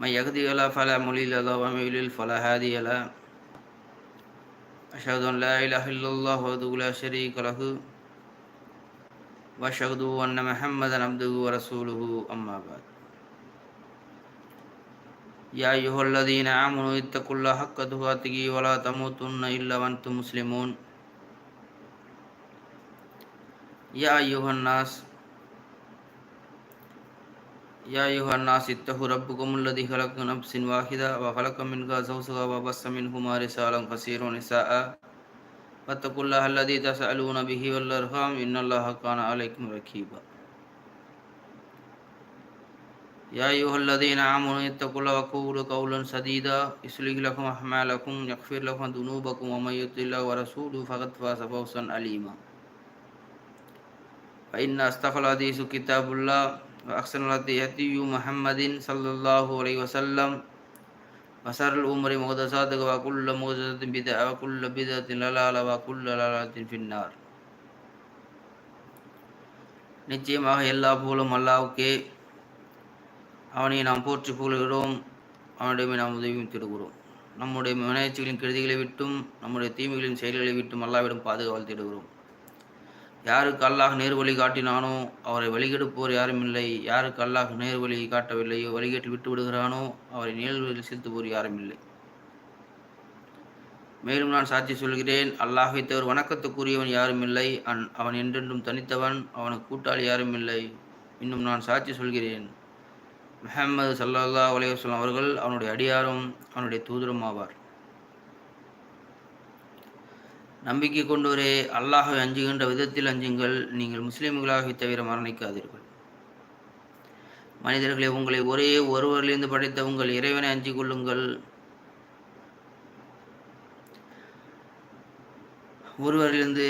من يهدي له فلا مضل له ومن يضلل فلا هادي له أشهد أن لا إله إلا الله وحده لا شريك له وأشهد أن محمدا عبده ورسوله أما بعد يا أيها الذين آمنوا اتقوا الله حق تقاته ولا تموتن إلا وأنتم مسلمون يا أيها الناس يا أيها الناس اتقوا ربكم الذي خلق نفس واحدة وخلق منها زوجها وبث منهما رسالا كثيرا ونساء. واتقوا الله الذي تسألون به والأرحام. إن الله كان عليكم رقيبا يا أيها الذين آمنوا اتقوا الله وقولوا قولا سديدا. يصلح لكم أعمالكم يغفر لكم ذنوبكم ومن يطع الله ورسوله فقد فاز فوزا عليما فإن أصدق الحديث كتاب الله. وأحسن الهدي هدي محمد صلى الله عليه وسلم وشر الأمور محدثاتها وكل محدثة بدعة وكل بدعة ضلالة وكل ضلالة في النار நிச்சயமாக எல்லா புகழும் அல்லாவுக்கே அவனை நாம் போற்றி புகழ்கிறோம் அவனிடமே நாம் உதவியும் தேடுகிறோம் நம்முடைய முயற்சிகளின் கெடுதிகளை விட்டும் நம்முடைய தீமைகளின் செயல்களை விட்டும் அல்லாவிடம் பாதுகாவல் தேடுகிறோம் யாருக்கு அல்லாஹ் நேர் வழி காட்டினானோ அவரை வழிகெடுப்போர் யாரும் இல்லை. யாருக்கு அல்லாஹ் நேர் வழி காட்டவில்லையோ வழிகேட்டு விட்டு விடுகிறானோ அவரை நேர்வழியில் செலுத்துவோர் யாரும் இல்லை. மேலும் நான் சாட்சி சொல்கிறேன் அல்லாஹை தவிர வணக்கத்துக்குரியவன் யாரும் இல்லை. அன் அவன் என்றென்றும் தனித்தவன் அவனுக்கு கூட்டாளி யாரும் இல்லை. இன்னும் நான் சாட்சி சொல்கிறேன் முஹம்மது சல்லல்லா அலையுஸ்லாம் அவர்கள் அவனுடைய அடியாரும் அவனுடைய தூதரும் ஆவார். நம்பிக்கை கொண்டோரே அல்லாஹை அஞ்சுகின்ற விதத்தில் அஞ்சுங்கள். நீங்கள் முஸ்லீம்களாக தவிர மரணிக்காதீர்கள். மனிதர்களை உங்களை ஒரே ஒருவரிலிருந்து படைத்த உங்கள் இறைவனை அஞ்சு கொள்ளுங்கள். ஒருவரிலிருந்து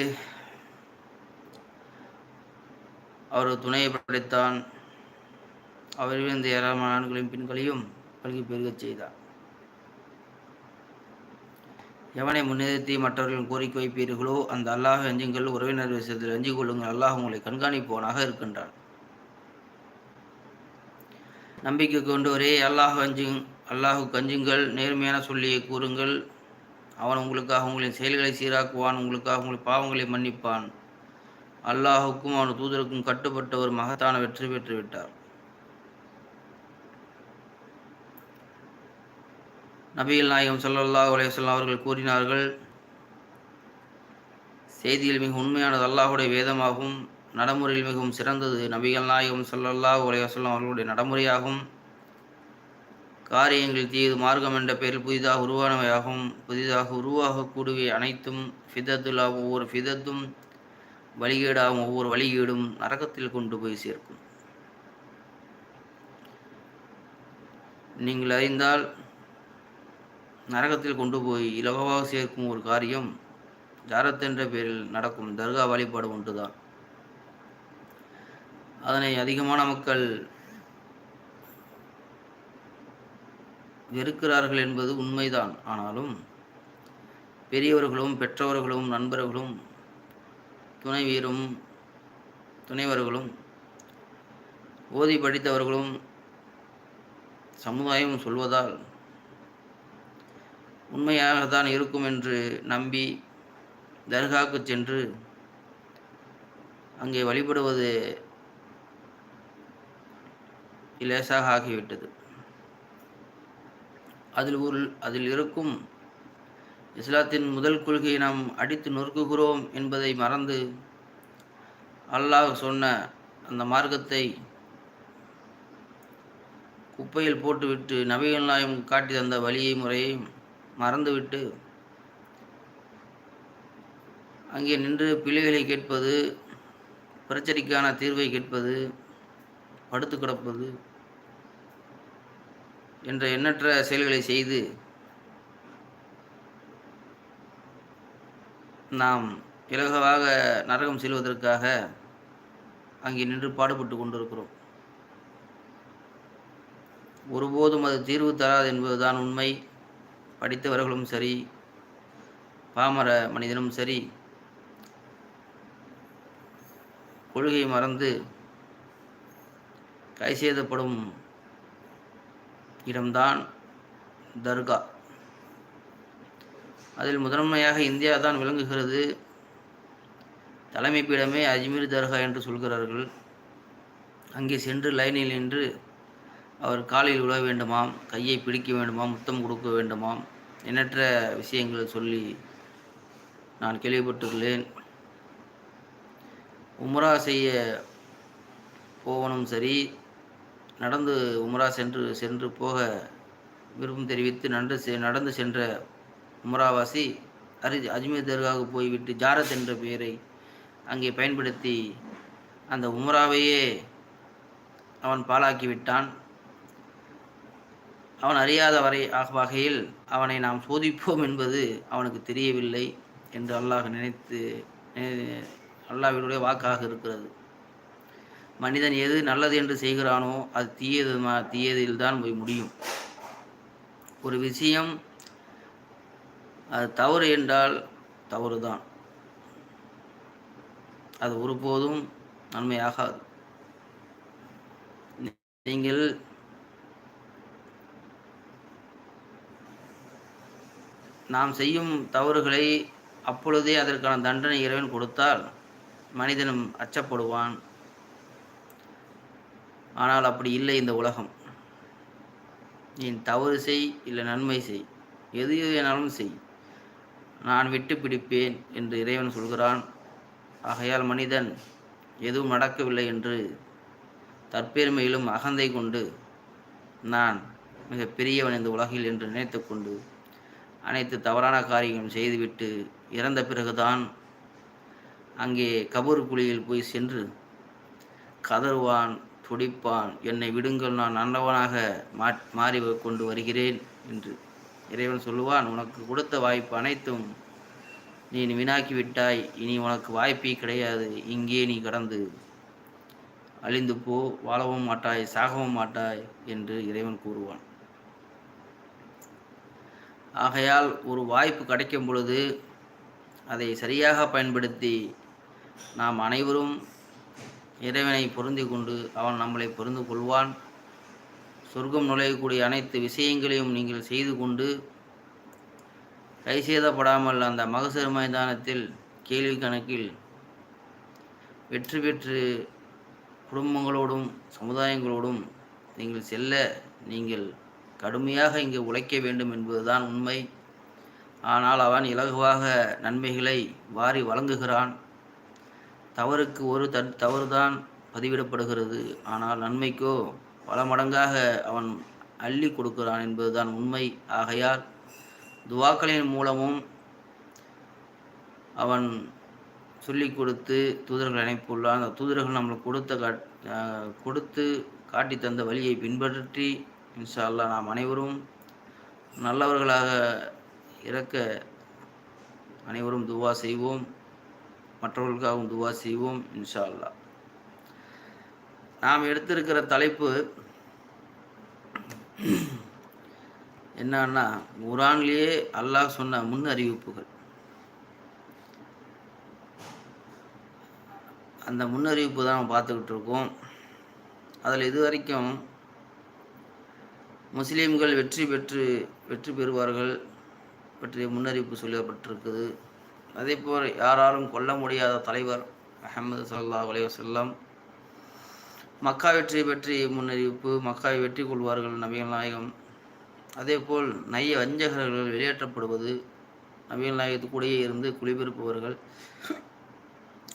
அவர் துணையை படைத்தான். அவரிலிருந்து ஏராளமான ஆண்களின் பெண்களையும் பல்கி பெருகச் செய்தார். எவனை முன்னிறுத்தி மற்றவர்களின் கோரிக்கை வைப்பீர்களோ அந்த அல்லாஹ் அஞ்சுங்கள் உறவினர் விஷயத்தில் அஞ்சு கொள்ளுங்கள் அல்லாஹ் உங்களை கண்காணிப்பவனாக இருக்கின்றான். நம்பிக்கை கொண்டவரே அல்லாஹ் அஞ்சு அல்லாஹுக்கு அஞ்சுங்கள் நேர்மையான சொல்லியை கூறுங்கள். அவன் உங்களுக்காக உங்களின் செயல்களை சீராக்குவான் உங்களுக்காக உங்கள் பாவங்களை மன்னிப்பான். அல்லாஹுக்கும் அவன் தூதருக்கும் கட்டுப்பட்ட ஒரு மகத்தான வெற்றி பெற்றுவிட்டார். நபிகள் நாயகம் சல்லல்லா அலையம் அவர்கள் கூறினார்கள் செய்தியில் மிக உண்மையானது அல்லாஹுடைய வேதமாகும் நடைமுறையில் மிகவும் சிறந்தது நபிகள் நாயகம் சல்லல்லாஹ் அலையம் அவர்களுடைய நடைமுறையாகும். காரியங்கள் தீது மார்க்கம் என்ற பெயரில் புதிதாக உருவானவையாகும். புதிதாக உருவாகக்கூடியவை அனைத்தும் ஃபிதத்துல்லா ஒவ்வொரு ஃபிதத்தும் வழிகேடாகும். ஒவ்வொரு வழிகேடும் நரகத்தில் கொண்டு போய் சேர்க்கும். நீங்கள் அறிந்தால் நரகத்தில் கொண்டு போய் இலவாக சேர்க்கும் ஒரு காரியம் ஜாரத் என்ற பேரில் நடக்கும் தர்கா வழிபாடு ஒன்றுதான். அதனை அதிகமான மக்கள் வெறுக்கிறார்கள் என்பது உண்மைதான். ஆனாலும் பெரியவர்களும் பெற்றவர்களும் நண்பர்களும் துணைவீரும் துணைவர்களும் ஓதி படித்தவர்களும் சமுதாயம் சொல்வதால் உண்மையாகத்தான் இருக்கும் என்று நம்பி தர்காவுக்கு சென்று அங்கே வழிபடுவது லேசாக ஆகிவிட்டது. அதில் ஒரு அதில் இருக்கும் இஸ்லாத்தின் முதல் கொள்கையை நாம் அடித்து நொறுக்குகிறோம் என்பதை மறந்து அல்லாஹ் சொன்ன அந்த மார்க்கத்தை குப்பையில் போட்டுவிட்டு நபிகள் நாயம் காட்டி தந்த வழியை முறையை மறந்துவிட்டு அங்கே நின்று பிள்ளைகளை கேட்பது பிரச்சனைக்கான தீர்வை கேட்பது படுத்து கிடப்பது என்ற எண்ணற்ற செயல்களை செய்து நாம் இலகுவாக நரகம் செல்வதற்காக அங்கே நின்று பாடுபட்டு கொண்டிருக்கிறோம். ஒருபோதும் அது தீர்வு தராது என்பதுதான் உண்மை. படித்தவர்களும் சரி பாமர மனிதனும் சரி கொள்கை மறந்து கை செய்தப்படும் இடம்தான் தர்கா. அதில் முதன்மையாக இந்தியா தான் விளங்குகிறது. தலைமை பீடமே அஜ்மீர் தர்கா என்று சொல்கிறார்கள். அங்கே சென்று லைனில் நின்று அவர் காலில் விழ வேண்டுமாம் கையை பிடிக்க வேண்டுமாம் முத்தம் கொடுக்க வேண்டுமாம். எண்ணற்ற விஷயங்கள் சொல்லி நான் கேள்விப்பட்டுள்ளேன் உம்ரா செய்ய போவனும் சரி நடந்து உம்ரா சென்று சென்று போக விருப்பம் தெரிவித்து நன்று செ நடந்து சென்ற உம்ராவாசி அரி அஜ்மீர் தர்காவுக்கு போய்விட்டு ஜாரத் என்ற பெயரை அங்கே பயன்படுத்தி அந்த உம்ராவையே அவன் பாழாக்கி விட்டான் அவன் அறியாத வரை வகையில் அவனை நாம் சோதிப்போம் என்பது அவனுக்கு தெரியவில்லை என்று அல்லாஹ் நினைத்து அல்லாவினுடைய வாக்காக இருக்கிறது. மனிதன் எது நல்லது என்று செய்கிறானோ அது தீயது தீயதில் தான் போய் முடியும். ஒரு விஷயம் அது தவறு என்றால் தவறுதான். அது ஒருபோதும் நன்மையாகாது. நீங்கள் நாம் செய்யும் தவறுகளை அப்பொழுதே அதற்கான தண்டனை இறைவன் கொடுத்தால் மனிதனும் அச்சப்படுவான். ஆனால் அப்படி இல்லை இந்த உலகம். நீ தவறு செய் இல்லை நன்மை செய். எது வேணாலும் செய். நான் விட்டு பிடிப்பேன் என்று இறைவன் சொல்கிறான். ஆகையால் மனிதன் எதுவும் நடக்கவில்லை என்று தற்பெருமையிலும் அகந்தை கொண்டு நான் மிக பெரியவன் இந்த உலகில் என்று நினைத்து கொண்டு அனைத்து தவறான காரியங்களும் செய்துவிட்டு இறந்த பிறகுதான் அங்கே கபூர் குழியில் போய் சென்று கதறுவான் துடிப்பான் என்னை விடுங்கள் நான் நல்லவனாக மாறி கொண்டு வருகிறேன் என்று இறைவன் சொல்லுவான். உனக்கு கொடுத்த வாய்ப்பு அனைத்தும் நீ வீணாக்கிவிட்டாய் இனி உனக்கு வாய்ப்பே கிடையாது. இங்கே நீ கடந்து அழிந்து போ. வாழவும் மாட்டாய் சாகவும் மாட்டாய் என்று இறைவன் கூறுவான். ஆகையால் ஒரு வாய்ப்பு கிடைக்கும் பொழுது அதை சரியாக பயன்படுத்தி நாம் அனைவரும் இறைவனை பொருந்தி கொண்டு அவன் நம்மளை பொருந்து கொள்வான். சொர்க்கம் நுழையக்கூடிய அனைத்து விஷயங்களையும் நீங்கள் செய்து கொண்டு கை செய்தப்படாமல் அந்த மகசூர் மைதானத்தில் கேள்வி கணக்கில் வெற்றி பெற்று குடும்பங்களோடும் சமுதாயங்களோடும் நீங்கள் செல்ல நீங்கள் கடுமையாக இங்கு உழைக்க வேண்டும் என்பதுதான் உண்மை. ஆனால் அவன் இலகுவாக நன்மைகளை வாரி வழங்குகிறான். தவறுக்கு ஒரு த தவறுதான் பதிவிடப்படுகிறது. ஆனால் நன்மைக்கோ பல மடங்காக அவன் அள்ளி கொடுக்கிறான் என்பதுதான் உண்மை. ஆகையால் துவாக்களின் மூலமும் அவன் சொல்லி கொடுத்து தூதர்கள் அனுப்பியுள்ளான். அந்த தூதர்கள் நம்மளுக்கு கொடுத்த கொடுத்து காட்டி தந்த வழியை பின்பற்றி இன்ஷா அல்லா நாம் அனைவரும் நல்லவர்களாக இறக்க அனைவரும் துவா செய்வோம். மற்றவர்களுக்காகவும் துவா செய்வோம் இன்ஷா அல்லா நாம் எடுத்திருக்கிற தலைப்பு என்னன்னா குரான்லேயே அல்லாஹ் சொன்ன முன் அறிவிப்புகள். அந்த முன்னறிவிப்பு தான் நம்ம பார்த்துக்கிட்டு இருக்கோம். அதில் இது வரைக்கும் முஸ்லீம்கள் வெற்றி பெற்று வெற்றி பெறுவார்கள் பற்றிய முன்னறிவிப்பு சொல்லப்பட்டிருக்குது. அதே போல் யாராலும் கொல்ல முடியாத தலைவர் அஹமது சல்லா செல்லம் மக்கா வெற்றி பற்றி முன்னறிவிப்பு மக்காவை வெற்றி கொள்வார்கள் நபிகள் நாயகம். அதே போல் நைய வஞ்சகர்கள் வெளியேற்றப்படுவது நபிகள் நாயகத்துக்கூடையே இருந்து குளிபெருப்பவர்கள்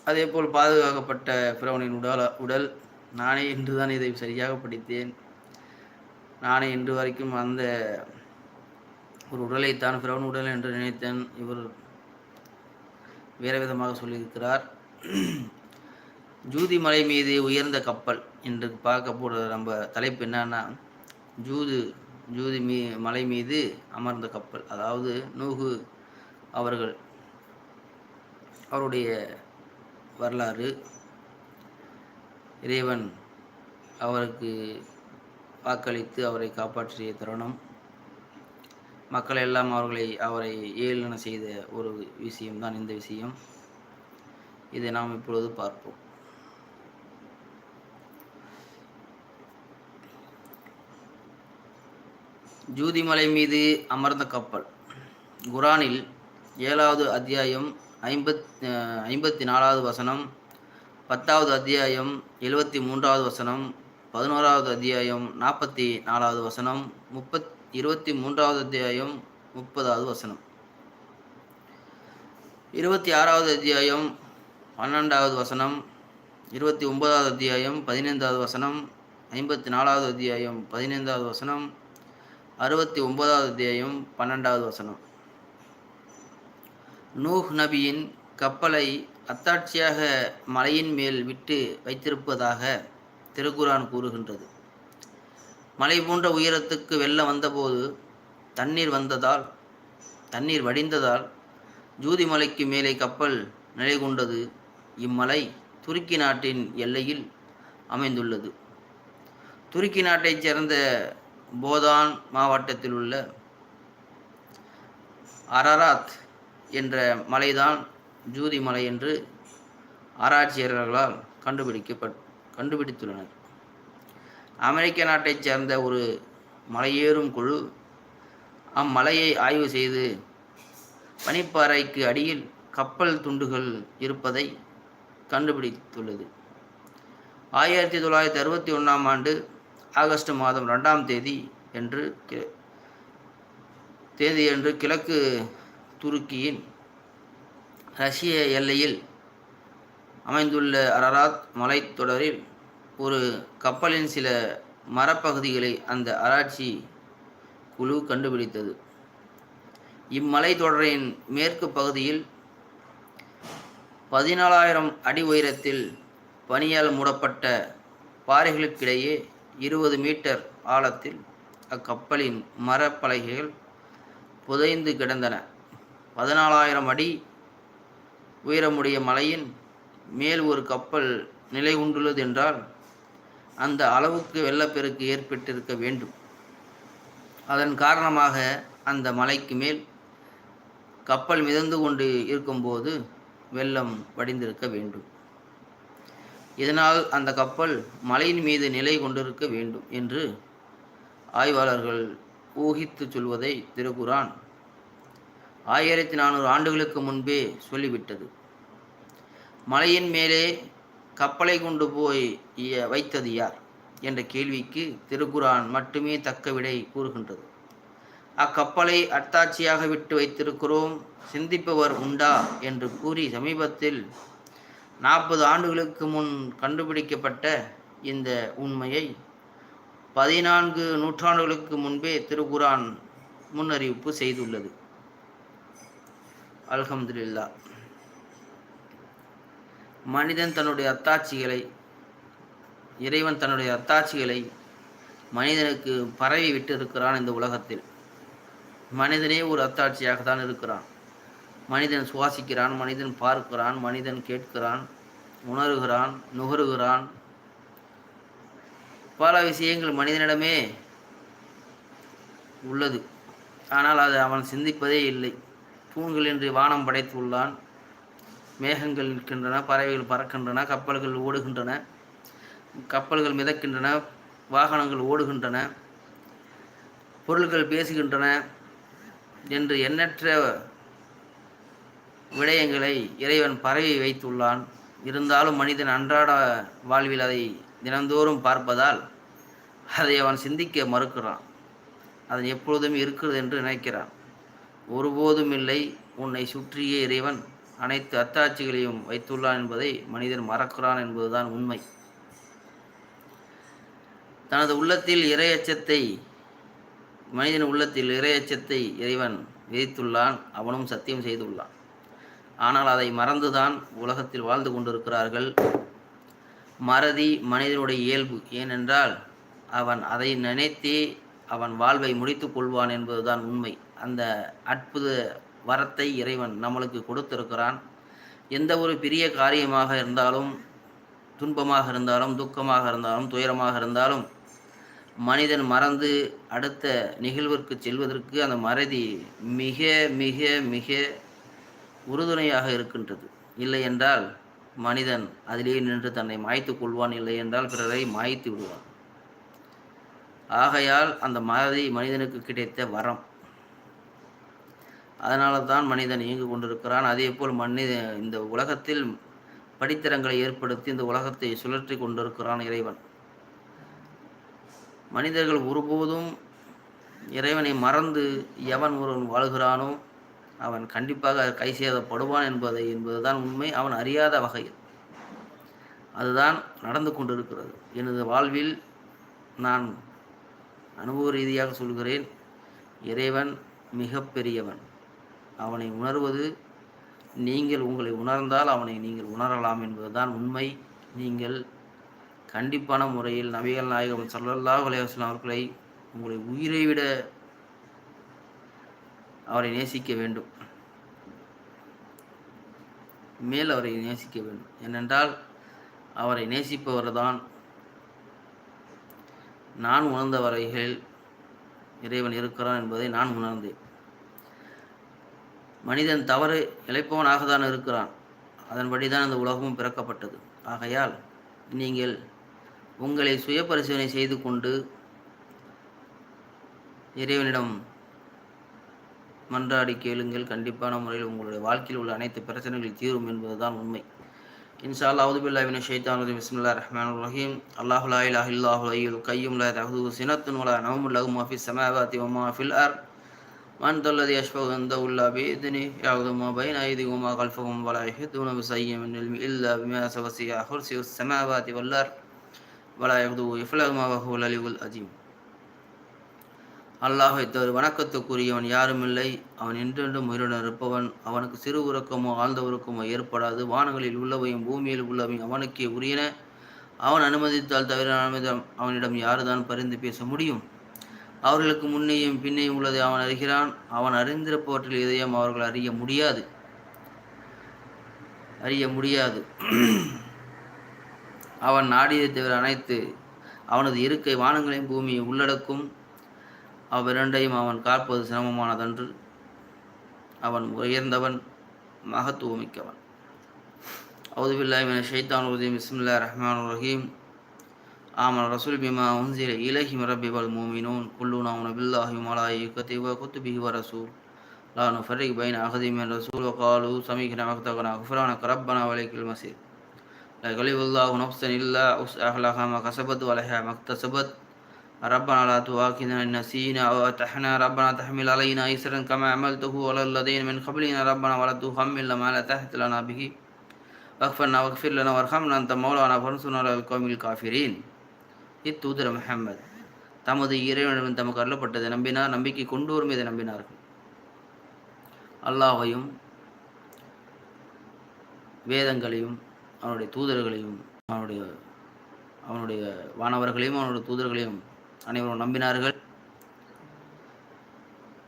அதே போல் பாதுகாக்கப்பட்ட பிறவனின் உடல் உடல். நானே இன்றுதான் இதை சரியாக படித்தேன். நானே இன்று வரைக்கும் அந்த ஒரு உடலைத்தான் பிறவன் உடல் என்று நினைத்தேன். இவர் வேறு விதமாக சொல்லியிருக்கிறார். ஜூதி மலை மீது உயர்ந்த கப்பல் என்று பார்க்க போகிற நம்ம தலைப்பு என்னன்னா ஜூது ஜூதி மீ மலை மீது அமர்ந்த கப்பல். அதாவது நூகு அவர்கள் அவருடைய வரலாறு. இறைவன் அவருக்கு வாக்களித்து அவரை காப்பாற்றிய தருணம். மக்கள் எல்லாம் அவர்களை அவரை ஏளன செய்த ஒரு விஷயம்தான் இந்த விஷயம். இதை நாம் இப்பொழுது பார்ப்போம். ஜூதிமலை மீது அமர்ந்த கப்பல். குரானில் ஏழாவது அத்தியாயம் ஐம்பத் அஹ், ஐம்பத்தி நாலாவது வசனம் பத்தாவது அத்தியாயம் எழுவத்தி மூன்றாவது வசனம் பதினோராவது அத்தியாயம் நாற்பத்தி நாலாவது வசனம் முப்பத் இருபத்தி மூன்றாவது அத்தியாயம் முப்பதாவது வசனம். இருபத்தி ஆறாவது அத்தியாயம் பன்னெண்டாவது வசனம் இருபத்தி ஒன்பதாவது அத்தியாயம் பதினைந்தாவது வசனம் ஐம்பத்தி நாலாவது அத்தியாயம் பதினைந்தாவது வசனம் அறுபத்தி ஒன்பதாவது அத்தியாயம் பன்னெண்டாவது வசனம். நூஹ் நபியின் கப்பலை அத்தாட்சியாக மலையின் மேல் விட்டு வைத்திருப்பதாக திருக்குரான் கூறுகின்றது. மலை போன்ற உயரத்துக்கு வெள்ளம் வந்தபோது தண்ணீர் வந்ததால் தண்ணீர் வடிந்ததால் ஜூதி மலைக்கு மேலே கப்பல் நிலை கொண்டது இம்மலை துருக்கி நாட்டின் எல்லையில் அமைந்துள்ளது. துருக்கி நாட்டைச் சேர்ந்த போதான் மாவட்டத்தில் உள்ள அரராத் என்ற மலைதான் ஜூதி மலை என்று ஆராய்ச்சியாளர்களால் கண்டுபிடிக்கப்பட் கண்டுபிடித்துள்ளனர். அமெரிக்க நாட்டைச் சேர்ந்த ஒரு மலையேறும் குழு அம்மலையை ஆய்வு செய்து பனிப்பாறைக்கு அடியில் கப்பல் துண்டுகள் இருப்பதை கண்டுபிடித்துள்ளது. ஆயிரத்தி தொள்ளாயிரத்தி அறுபத்தி ஒன்றாம் ஆண்டு ஆகஸ்ட் மாதம் ரெண்டாம் தேதி என்று தேதி தேதியன்று கிழக்கு துருக்கியின் ரஷ்ய எல்லையில் அமைந்துள்ள அரராத் மலைத்தொடரில் ஒரு கப்பலின் சில மரப்பகுதிகளை அந்த ஆராய்ச்சி குழு கண்டுபிடித்தது. இம்மலைத்தொடரின் மேற்கு பகுதியில் பதினாலாயிரம் அடி உயரத்தில் பனியால் மூடப்பட்ட பாறைகளுக்கிடையே இருபது மீட்டர் ஆழத்தில் அக்கப்பலின் மரப்பலகைகள் புதைந்து கிடந்தன. பதினாலாயிரம் அடி உயரமுடைய மலையின் மேல் ஒரு கப்பல் நிலை கொண்டுள்ளது என்றால் அந்த அளவுக்கு வெள்ளப்பெருக்கு ஏற்பட்டிருக்க வேண்டும். அதன் காரணமாக அந்த மலைக்கு மேல் கப்பல் மிதந்து கொண்டு இருக்கும்போது வெள்ளம் வடிந்திருக்க வேண்டும். இதனால் அந்த கப்பல் மலையின் மீது நிலை கொண்டிருக்க வேண்டும் என்று ஆய்வாளர்கள் ஊகித்து சொல்வதை திருக்குரான் ஆயிரத்தி நானூறு ஆண்டுகளுக்கு முன்பே சொல்லிவிட்டது. மலையின் மேலே கப்பலை கொண்டு போய் வைத்தது யார்? என்ற கேள்விக்கு திருக்குரான் மட்டுமே தக்க விடை கூறுகின்றது. அக்கப்பலை அத்தாட்சியாக விட்டு வைத்திருக்கிறோம் சிந்திப்பவர் உண்டா? என்று கூறி சமீபத்தில் நாற்பது ஆண்டுகளுக்கு முன் கண்டுபிடிக்கப்பட்ட இந்த உண்மையை பதினான்கு நூற்றாண்டுகளுக்கு முன்பே திருக்குரான் முன்னறிவிப்பு செய்துள்ளது. அல்ஹம்துலில்லா மனிதன் தன்னுடைய அத்தாட்சிகளை இறைவன் தன்னுடைய அத்தாட்சிகளை மனிதனுக்கு பரவி விட்டு இருக்கிறான் இந்த உலகத்தில். மனிதனே ஒரு அத்தாட்சியாக தான் இருக்கிறான். மனிதன் சுவாசிக்கிறான் மனிதன் பார்க்கிறான் மனிதன் கேட்கிறான் உணர்கிறான் நுகருகிறான். பல விஷயங்கள் மனிதனிடமே உள்ளது. ஆனால் அது அவன் சிந்திப்பதே இல்லை. தூண்கள் என்று வானம் படைத்துள்ளான். மேகங்கள் நிற்கின்றன பறவைகள் பறக்கின்றன கப்பல்கள் ஓடுகின்றன கப்பல்கள் மிதக்கின்றன வாகனங்கள் ஓடுகின்றன பொருள்கள் பேசுகின்றன என்று எண்ணற்ற விடயங்களை இறைவன் பரவி வைத்துள்ளான். இருந்தாலும் மனிதன் அன்றாட வாழ்வில் அதை தினந்தோறும் பார்ப்பதால் அதை அவன் சிந்திக்க மறுக்கிறான். அது எப்பொழுதும் இருக்கிறது என்று நினைக்கிறான். ஒருபோதும் இல்லை உன்னை சுற்றியே இறைவன் அனைத்து அத்தாட்சிகளையும் வைத்துள்ளான் என்பதை மனிதன் மறக்கிறான் என்பதுதான் உண்மை. தனது உள்ளத்தில் இறையச்சத்தை மனிதன் உள்ளத்தில் இறையச்சத்தை இறைவன் விதித்துள்ளான் அவனும் சத்தியம் செய்துள்ளான். ஆனால் அதை மறந்துதான் உலகத்தில் வாழ்ந்து கொண்டிருக்கிறார்கள். மறதி மனிதனுடைய இயல்பு. ஏனென்றால் அவன் அதை நினைத்தே அவன் வாழ்வை முடித்துக் கொள்வான் என்பதுதான் உண்மை. அந்த அற்புத வரத்தை இறைவன் நம்மளுக்கு கொடுத்திருக்கிறான். எந்த ஒரு பெரிய காரியமாக இருந்தாலும் துன்பமாக இருந்தாலும் துக்கமாக இருந்தாலும் துயரமாக இருந்தாலும் மனிதன் மறந்து அடுத்த நிகழ்விற்கு செல்வதற்கு அந்த மறதி மிக மிக மிக உறுதுணையாக இருக்கின்றது. இல்லை என்றால் மனிதன் அதிலேயே நின்று தன்னை மாய்த்து கொள்வான். இல்லை என்றால் பிறரை மாய்த்து விடுவான். ஆகையால் அந்த மறதி மனிதனுக்கு கிடைத்த வரம். அதனால தான் மனிதன் இயங்கு கொண்டிருக்கிறான். அதே போல் மனித இந்த உலகத்தில் படித்திறங்களை ஏற்படுத்தி இந்த உலகத்தை சுழற்றி கொண்டிருக்கிறான் இறைவன். மனிதர்கள் ஒருபோதும் இறைவனை மறந்து எவன் ஒருவன் வாழ்கிறானோ அவன் கண்டிப்பாக கை சேதப்படுவான் என்பதை என்பதுதான் உண்மை. அவன் அறியாத வகையில் அதுதான் நடந்து கொண்டிருக்கிறது. எனது வாழ்வில் நான் அனுபவ ரீதியாக சொல்கிறேன் இறைவன் மிக பெரியவன் அவனை உணர்வது நீங்கள் உங்களை உணர்ந்தால் அவனை நீங்கள் உணரலாம் என்பதுதான் உண்மை. நீங்கள் கண்டிப்பான முறையில் நபிகள் நாயகம் சல்லல்லாஹ் அலையாஸ்லாம் அவர்களை உங்களை உயிரை விட அவரை நேசிக்க வேண்டும். மேல் அவரை நேசிக்க வேண்டும். ஏனென்றால் அவரை நேசிப்பவர் தான் நான் உணர்ந்த வரைகளில் இறைவன் இருக்கிறான் என்பதை நான் உணர்ந்தேன். மனிதன் தவறு இழைப்பவனாக தான் இருக்கிறான். அதன்படி தான் அந்த உலகமும் பிறக்கப்பட்டது. ஆகையால் நீங்கள் உங்களை சுய பரிசோதனை செய்து கொண்டு இறைவனிடம் மன்றாடி கேளுங்கள். கண்டிப்பான முறையில் உங்களுடைய வாழ்க்கையில் உள்ள அனைத்து பிரச்சனைகள் தீரும் என்பதுதான் உண்மை. இன்ஷா அல்லா அவுதுபில்லா வின ஷைத்தான் பிஸ்மில்லா ரஹ்மான் ரஹீம். அல்லாஹு லா இலாஹ கையும். லா தஹது சினத்துன் வலா நவமுல் லஹு மா ஃபிஸ் من ذا الذي يشفع عنده إلا بإذنه يعلم ما بين أيديهم وما خلفهم ولا يحيطون بشيء من علم إلا بما وسع كرسي السماوات والأرض அல்லாஹை தவிர வணக்கத்துக்குரியவன் யாருமில்லை அவன் என்றென்றும் உயிருடன் இருப்பவன். அவனுக்கு சிறு உறக்கமோ ஆழ்ந்த உறக்கமோ ஏற்படாது. வானங்களில் உள்ளவையும் பூமியில் உள்ளவையும் அவனுக்கே உரியன. அவன் அனுமதித்தால் தவிர அனுமதித்தால் அவனிடம் யாருதான் பரிந்து பேச முடியும்? அவர்களுக்கு முன்னையும் பின்னையும் உள்ளதை அவன் அறிகிறான். அவன் அறிந்திருப்பவற்றில் எதையும் அவர்கள் அறிய முடியாது. அறிய முடியாது. அவன் நாடியதை தவிர அனைத்து அவனது இருக்கை வானங்களையும் பூமியை உள்ளடக்கும். அவ்விரண்டையும் அவன் காப்பது சிரமமானதன்று. அவன் உயர்ந்தவன் மகத்துவமிக்கவன். அவுதுபில்லாஹி ஷைத்தான் உதயம் இஸ்மில்லா ரஹ்மான் ரஹீம். آمن الرسول بما أنزل إليه من ربه والمؤمنون كلنا آمن بالله وملائكته وكتبه ورسوله. لا نفرق بين أحد من الرسول. وقالوا سمعنا واغتقنا غفرانك ربنا وليك المسير لا يكلف الله نفسا إلا وسعها. لها ما كسبت ولها ما اكتسبت. ربنا لا تؤاخذنا إن نسينا أو أتحنا ربنا تحمل علينا إسرا كما عملته على الذين من قبلنا. ربنا ولا تحملنا ما لا تحت لنا به. واغفرنا واغفر لنا وارحمنا. أنت مولانا فانصرنا على القوم الكافرين. இத்தூதர் முகமது தமது இறைவனிடம் தமக்கு அருளப்பட்டதை நம்பினார் நம்பிக்கை கொண்டு வரும் இதை நம்பினார்கள். அல்லாஹையும் வேதங்களையும் அவனுடைய தூதர்களையும் அவனுடைய அவனுடைய வானவர்களையும் அவனுடைய தூதர்களையும் அனைவரும் நம்பினார்கள்.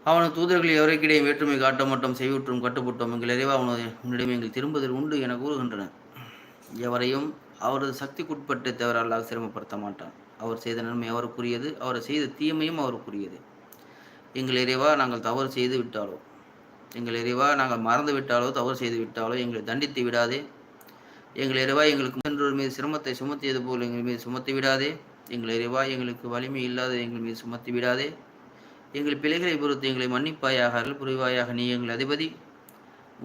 அவனது தூதர்கள் எவருக்கிடையே வேற்றுமை காட்ட மட்டும் செய்விட்டும் கட்டுப்பட்டோம் எங்கள் இறைவா அவனது உன்னிடம் எங்கள் திரும்புதல் உண்டு என கூறுகின்றனர். எவரையும் அவரது சக்திக்குட்பட்டு தவிர அல்லாஹ் சிரமப்படுத்த மாட்டான். அவர் செய்த நன்மை அவருக்குரியது அவர் செய்த தீமையும் அவருக்குரியது. எங்கள் இறைவா நாங்கள் தவறு செய்து விட்டாலோ எங்கள் இறைவா நாங்கள் மறந்து விட்டாலோ தவறு செய்து விட்டாலோ எங்களை தண்டித்து விடாதே. எங்கள் இறைவா எங்களுக்கு சென்றோர் மீது சிரமத்தை சுமத்தியது போல் எங்கள் மீது சுமத்தி விடாதே. எங்கள் இறைவா எங்களுக்கு வலிமை இல்லாத எங்கள் மீது சுமத்தி விடாதே. எங்கள் பிழைகளை பொறுத்து எங்களை மன்னிப்பாயாக அருள் புரிவாயாக நீ எங்கள் அதிபதி.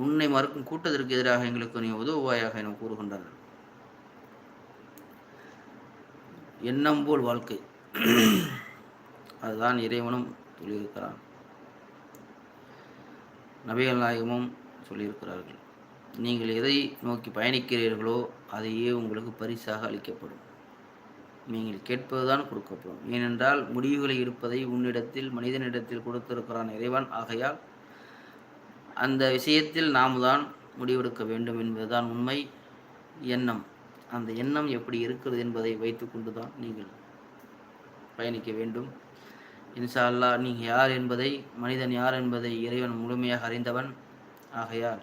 உன்னை மறுக்கும் கூட்டத்திற்கு எதிராக எங்களுக்கு நீ உதவுவாயாக என கூறுகின்றனர் எண்ணம் போல் வாழ்க்கை. அதுதான் இறைவனும் சொல்லியிருக்கிறான். நபிகள் நாயகமும் சொல்லியிருக்கிறார்கள். நீங்கள் எதை நோக்கி பயணிக்கிறீர்களோ அதையே உங்களுக்கு பரிசாக அளிக்கப்படும். நீங்கள் கேட்பதுதான் கொடுக்கப்படும். ஏனென்றால் முடிவுகளை எடுப்பதை உன்னிடத்தில் மனிதனிடத்தில் கொடுத்திருக்கிறான் இறைவன். ஆகையால் அந்த விஷயத்தில் நாம் தான் முடிவெடுக்க வேண்டும் என்பதுதான் உண்மை எண்ணம். அந்த எண்ணம் எப்படி இருக்கிறது என்பதை வைத்துக்கொண்டு தான் நீங்கள் பயணிக்க வேண்டும். இன்ஷா அல்லாஹ் நீங்கள் யார் என்பதை மனிதன் யார் என்பதை இறைவன் முழுமையாக அறிந்தவன் ஆகையால்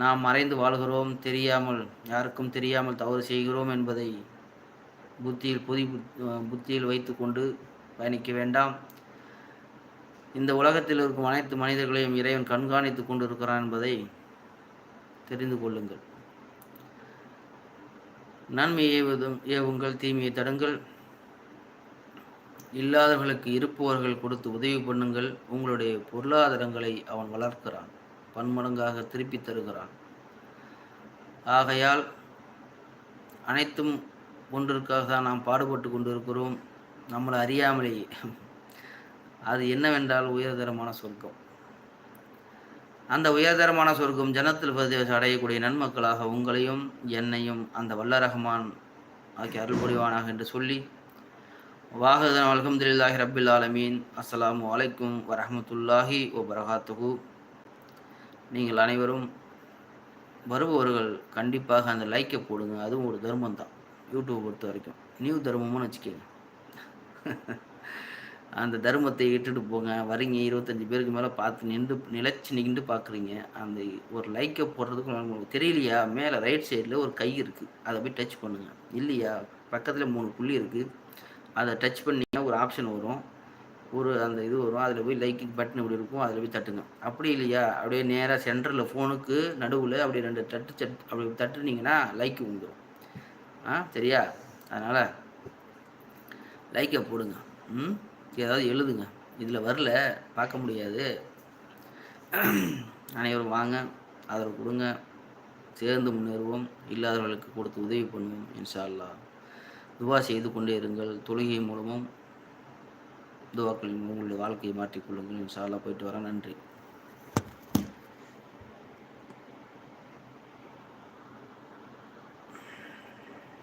நாம் மறைந்து வாழ்கிறோம். தெரியாமல் யாருக்கும் தெரியாமல் தவறு செய்கிறோம் என்பதை புத்தியில் புதி புத்தியில் வைத்துக்கொண்டு பயணிக்க வேண்டாம். இந்த உலகத்தில் இருக்கும் அனைத்து மனிதர்களையும் இறைவன் கண்காணித்து கொண்டு இருக்கிறான் என்பதை தெரிந்து கொள்ளுங்கள். நன்மை ஏவதும் ஏவுங்கள் தீமையை தடுங்கள். இல்லாதவர்களுக்கு இருப்பவர்கள் கொடுத்து உதவி பண்ணுங்கள். உங்களுடைய பொருளாதாரங்களை அவன் வளர்க்கிறான். பன்மடங்காக திருப்பி தருகிறான். ஆகையால் அனைத்தும் ஒன்றிற்காக தான் நாம் பாடுபட்டு கொண்டிருக்கிறோம். நம்மளை அறியாமலேயே. அது என்னவென்றால் உயர்தரமான சொர்க்கம். அந்த உயர்தரமான சொர்க்கம் ஜனத்தில் பிரதேசம் அடையக்கூடிய நன்மக்களாக உங்களையும் என்னையும் அந்த வல்ல ரஹ்மான் ஆகிய அருள் புரிவானாக என்று சொல்லி வாகதன் அலமதுல்லாஹி ரபில் ஆலமீன். அஸ்ஸலாமு அலைக்கும் ஓ பரகாத்துகு நீங்கள் அனைவரும் வருபவர்கள் கண்டிப்பாக அந்த லைக்கை போடுங்க. அதுவும் ஒரு தர்மம் தான் யூடியூப் பொறுத்த வரைக்கும். நியூ தர்மம்னு வச்சுக்கோங்க. அந்த தர்மத்தை இட்டுட்டு போங்க. வரீங்க. இருபத்தஞ்சி பேருக்கு மேலே பார்த்து நின்று நிலச்சி நின்று பார்க்குறீங்க. அந்த ஒரு லைக்கை போடுறதுக்கு உங்களுக்கு தெரியலையா? மேலே ரைட் சைடில் ஒரு கை இருக்குது அதை போய் டச் பண்ணுங்கள் இல்லையா? பக்கத்தில் மூணு புள்ளி இருக்குது அதை டச் பண்ணிங்கன்னா ஒரு ஆப்ஷன் வரும். ஒரு அந்த இது வரும். அதில் போய் லைக்கு பட்டன் இப்படி இருக்கும். அதில் போய் தட்டுங்க. அப்படி இல்லையா? அப்படியே நேராக சென்டரில் ஃபோனுக்கு நடுவில் அப்படி ரெண்டு தட்டு சட் அப்படி தட்டுனீங்கன்னா லைக்கு வந்துடும் ஆ? சரியா? அதனால் லைக்கை போடுங்க. ம்? ஏதாவது எழுதுங்க. இதில் வரல பார்க்க முடியாது. அனைவரும் வாங்க ஆதரவு கொடுங்க. சேர்ந்து முன்னேறுவோம். இல்லாதவர்களுக்கு கொடுத்து உதவி பண்ணுவோம் இன்ஷா அல்லாஹ் துவா செய்து கொண்டே இருங்கள். தொழுகை மூலமும் துவாக்களின் மூலம் உங்களுடைய வாழ்க்கையை மாற்றிக்கொள்ளுங்கள் இன்ஷா அல்லாஹ் போயிட்டு வரேன் நன்றி.